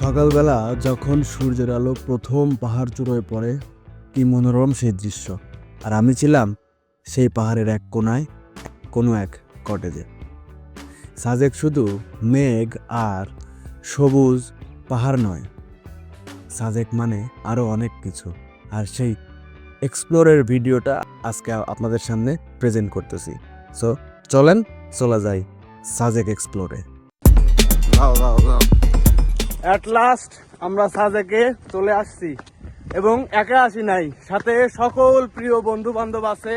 সকালবেলা যখন সূর্যের আলো প্রথম পাহাড় চূড়োয় পড়ে, কি মনোরম সেই দৃশ্য। আর আমি ছিলাম সেই পাহাড়ের এক কোনায়, কোনো এক কটেজে সাজেক শুধু মেঘ আর সবুজ পাহাড় নয়, সাজেক মানে আরও অনেক কিছু। আর সেই এক্সপ্লোরের ভিডিওটা আজকে আপনাদের সামনে প্রেজেন্ট করতেছি। সো চলেন, চলে যাই সাজেক এক্সপ্লোরে অ্যাট লাস্ট আমরা সাজেকে চলে আসছি। এবং একা আসি নাই। সাথে সকল প্রিয় বন্ধু বান্ধব আছে।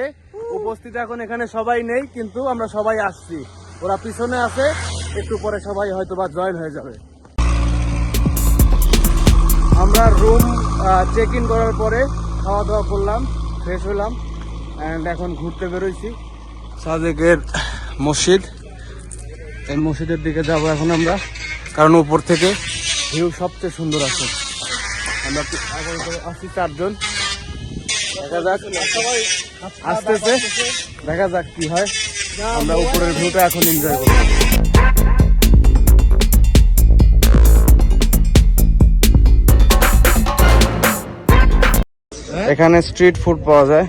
উপস্থিত এখন এখানে সবাই নেই, কিন্তু আমরা সবাই আসছি। ওরা পিছনে আছে। একটু পরে সবাই হয়তো বা জয়েন হয়ে যাবে। আমরা রুম চেক ইন করার পরে খাওয়া দাওয়া করলাম ফ্রেশ হলাম অ্যান্ড এখন ঘুরতে বেরোইছি। সাজেকের মসজিদ। এই মসজিদের দিকে যাব এখন আমরা, কারণ উপর থেকে ভিউ সবচেয়ে সুন্দর আছে। আমরা করে আসছি চারজন। দেখা যাক। আসতেছে। দেখা যাক কি হয়। আমরা উপরের ভিউটা এখন এনজয় করব। এখানে স্ট্রিট ফুড পাওয়া যায়।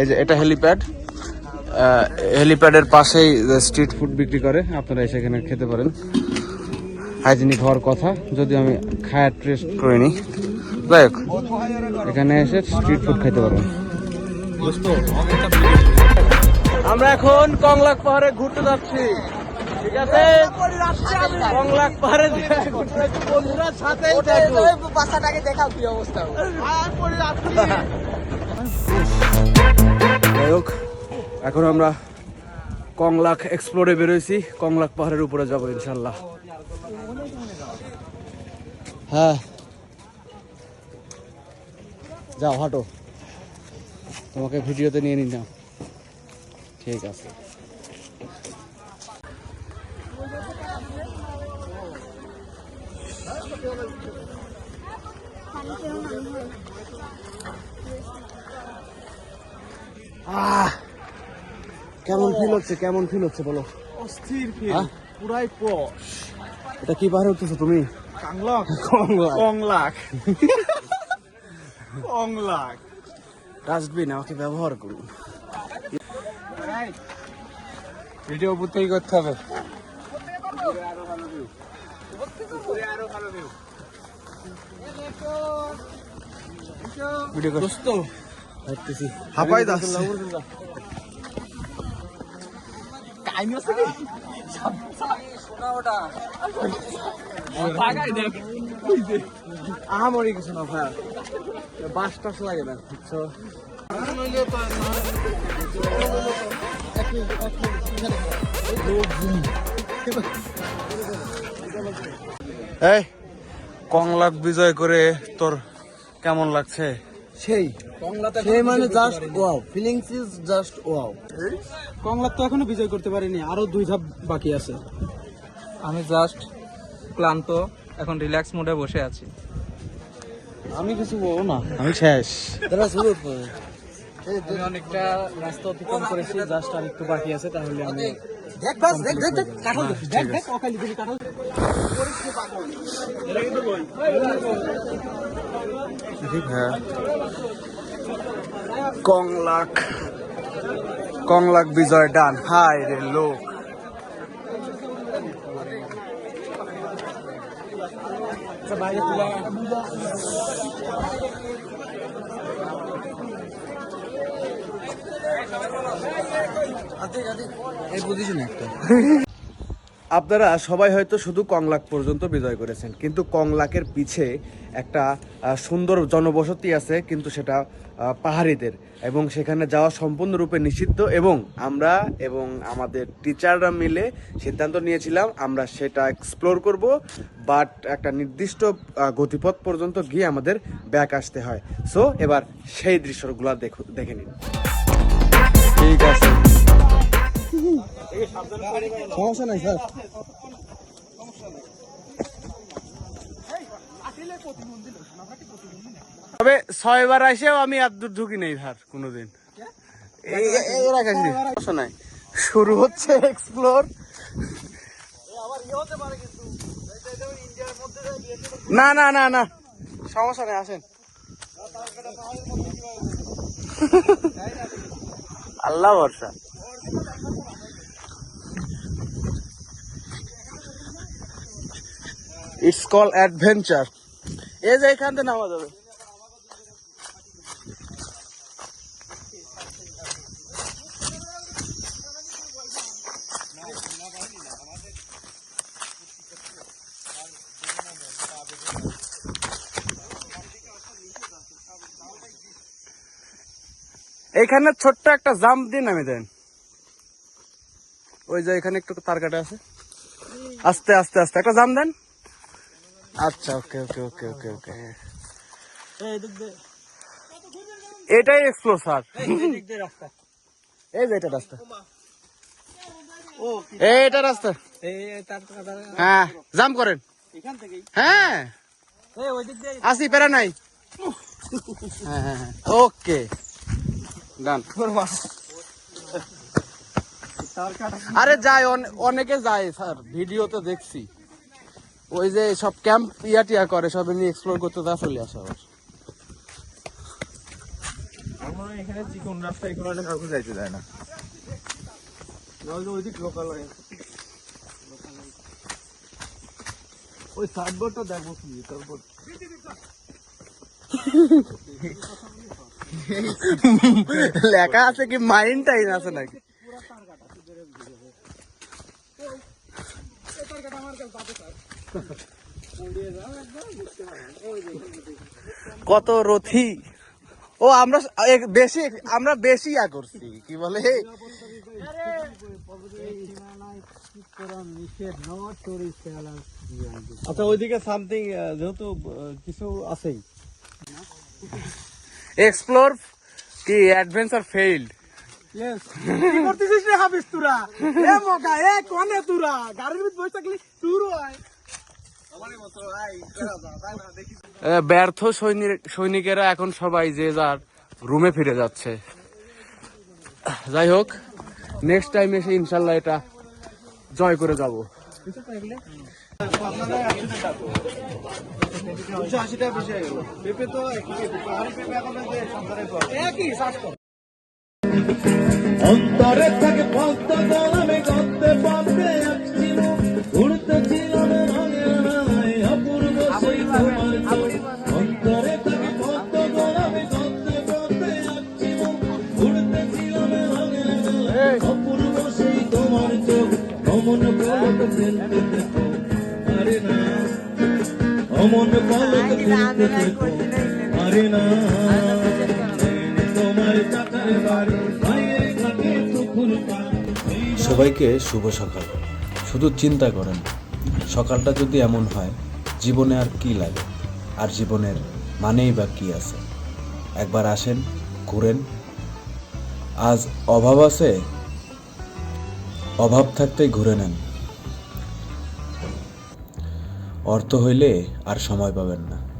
এই যে এটা হেলিপ্যাড হেলিপ্যাডের পাশেই স্ট্রিট ফুড বিক্রি করে। আপনারা এসে এখানে খেতে পারেন। হাইজেনিক হওয়ার কথা যদি আমি খায়ার টেস্ট করে নিই যাই হোক এখানে এসে স্ট্রিট ফুড খাইতে পারবেন আমরা এখন কংলাক পাহাড়ে ঘুরতে যাচ্ছি। ঠিক আছে? কংলাক পাহাড়ে বন্ধুরা সাথে বাচ্চাটাকে দেখাও কি অবস্থা। যাই হোক এখন আমরা কংলাক এক্সপ্লোরে বেরোইছি। কংলাক পাহাড়ের উপরে যাব ইনশাল্লাহ হ্যাঁ। যাও হাঁটো। তোমাকে ভিডিওতে নিয়ে নিলাম ঠিক আছে। আহ কেমন ফিল হচ্ছে? কেমন ফিল হচ্ছে বলো? অস্থির হ্যাঁ? পুরাই পশ এটা কি পাহাড়ে উঠতেছো তুমি? কাংলক। কংলাক। কংলাক। কংলাক। ডাস্টবিন আমাকে ব্যবহার করুন। ভিডিও বুঝতেই করতে হবে। ভিডিও কর। দোস্ত। হাঁপাই দাস। টাইম আছে কি আহামরি কিছু না ভাই বাস টাস লাগে না বুঝছ এই কংলাক বিজয় করে তোর কেমন লাগছে? সেই। সেই মানে just wow feelings is just wow Konglak তো এখনও বিজয় করতে পারিনি আরও দুই ধাপ বাকি আছে। আমি জাস্ট ক্লান্ত এখন রিল্যাক্স মোডে বসে আছি। আমি কিছু বলব না। আমি শেষ। তারা শুরু অনেকটা রাস্তা অতিক্রম করেছি জাস্ট আর একটু বাকি আছে তাহলে আমি দেখ বাস দেখ দেখ দেখ কাটাল দেখ দেখ অকালি দিবি কাটাল হ্যাঁ। কংলাক কংলাক বিজয় ডান। হাই রে লোক। এই পজিশন একটা। আপনারা সবাই হয়তো শুধু কংলাক পর্যন্ত বিজয় করেছেন, কিন্তু কংলাকের পিছে একটা সুন্দর জনবসতি আছে, কিন্তু সেটা পাহাড়িদের। এবং সেখানে যাওয়া সম্পূর্ণরূপে নিষিদ্ধ এবং আমরা এবং আমাদের টিচাররা মিলে সিদ্ধান্ত নিয়েছিলাম, আমরা সেটা এক্সপ্লোর করব বাট একটা নির্দিষ্ট গতিপথ পর্যন্ত গিয়ে আমাদের ব্যাক আসতে হয়। সো এবার সেই দৃশ্যগুলো দেখো, দেখে নিন। ঠিক আছে। সমস্যা নাই, স্যার। তবে ছয়বার আসেও আমি আর দূর ঢুকি নেই ধার কোনোদিন। সমস্যা নাই। শুরু হচ্ছে এক্সপ্লোর না না না না। সমস্যা নেই, আসেন। আল্লাহ ভরসা। ইটস কল অ্যাডভেঞ্চার এই যে এখান থেকে নামা যাবে। এখানে ছোট্ট একটা জাম্প দিয়ে নামে দেন। ওই যে এখানে একটু তার কাটা আছে। আস্তে আস্তে আস্তে। একটা জাম দেন। আচ্ছা ওকে ওকে ওকে ওকে ওকে এটাই এক্সপ্লোর স্যার এই যে এটা রাস্তা। এই এটা রাস্তা। হ্যাঁ জাম করেন। হ্যাঁ। আসি প্যারা নাই। হ্যাঁ হ্যাঁ হ্যাঁ। ওকে ডান আরে যায় অনে- অনেকে যায় স্যার। ভিডিওতে দেখছি। ওই যে সব ক্যাম্প ইয়া টিয়া করে সব এমনি এক্সপ্লোর করতে তা চলে আসে আবার। এখানে চিকন রাস্তা এখানে কাউকে যাইতে দেয় না। ওই সাইডবোর্ডটা দেখব কি তারপর। লেখা আছে কি মাইন্ড টাইম আছে নাকি? কত রথি? ও আমরা বেশি আমরা বেশি ইয়া করছি কি বলে? আচ্ছা ওইদিকে সামথিং যেহেতু কিছু আছেই। এক্সপ্লোর কি অ্যাডভেঞ্চার ফেইল্ড কি করতেছিস রে হাবিস তুরা? এ মগা এ কোনে তুরা? গাড়ির ভিতর বসে থাকলি তুর ব্যর্থ সৈনিক সৈনিকেরা এখন সবাই যে যার রুমে ফিরে যাচ্ছে। যাই হোক নেক্সট টাইম এসে ইনশাল্লাহ এটা জয় করে যাব। হয়ে সবাইকে শুভ সকাল। শুধু চিন্তা করেন সকালটা যদি এমন হয়, জীবনে আর কি লাগে? আর জীবনের মানেই বা কি আছে? একবার আসেন, ঘুরেন। আজ অভাব আছে? অভাব থাকতেই ঘুরে নেন। অর্থ হইলে আর সময় পাবেন না।